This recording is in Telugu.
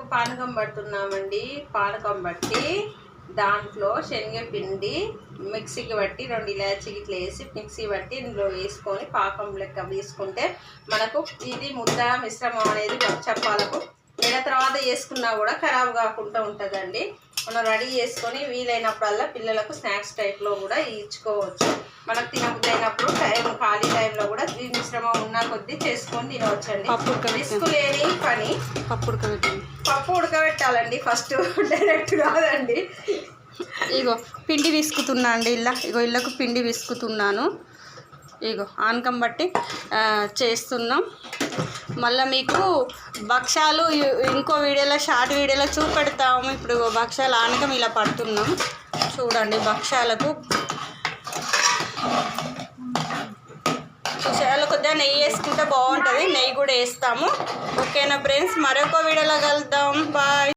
బెల్లపు పానకం పడుతున్నామండి. పానకం బట్టి దాంట్లో శనగపిండి మిక్సీకి బట్టి రెండు ఇలాచీ ఇట్లా వేసి మిక్సీ బట్టి ఇందులో వేసుకొని పాకం లెక్క వేసుకుంటే మనకు ఇది ముద్ద మిశ్రమం అనేది చెప్పాలకు నెల తర్వాత చేసుకున్నా కూడా ఖరాబ్ కాకుండా ఉంటుందండి. మనం రెడీ చేసుకొని వీలైనప్పుడల్లా పిల్లలకు స్నాక్స్ టైప్లో కూడా ఇచ్చుకోవచ్చు. మనకు తినబుద్ధి అయినప్పుడు టైం ఖాళీ టైంలో కూడా ఈ మిశ్రమం ఉన్న కొద్దీ చేసుకొని తినవచ్చండి. రిస్క్ లేని పని. పప్పు ఉడకబెట్టింది పప్పు ఉడకబెట్టాలండి. ఫస్ట్ డైరెక్ట్ కాదండి. ఇగో పిండి విసుకుతున్నా అండి ఇలా. ఇగో ఇళ్ళకు పిండి విసుకుతున్నాను. ఇగో ఆనకం బట్టి చేస్తున్నాం. మళ్ళీ మీకు భక్షాలు ఇంకో వీడియోలో షార్ట్ వీడియోలో చూపెడతాము. ఇప్పుడు భక్షాలు ఆనకం ఇలా పడుతున్నాం. చూడండి భక్షాలకు చూసా కొద్దిగా నెయ్యి వేసుకుంటే బాగుంటుంది. నెయ్యి కూడా వేస్తాము. ఓకేనా ఫ్రెండ్స్? మరొక వీడియోలో కలుద్దాం. బాయ్.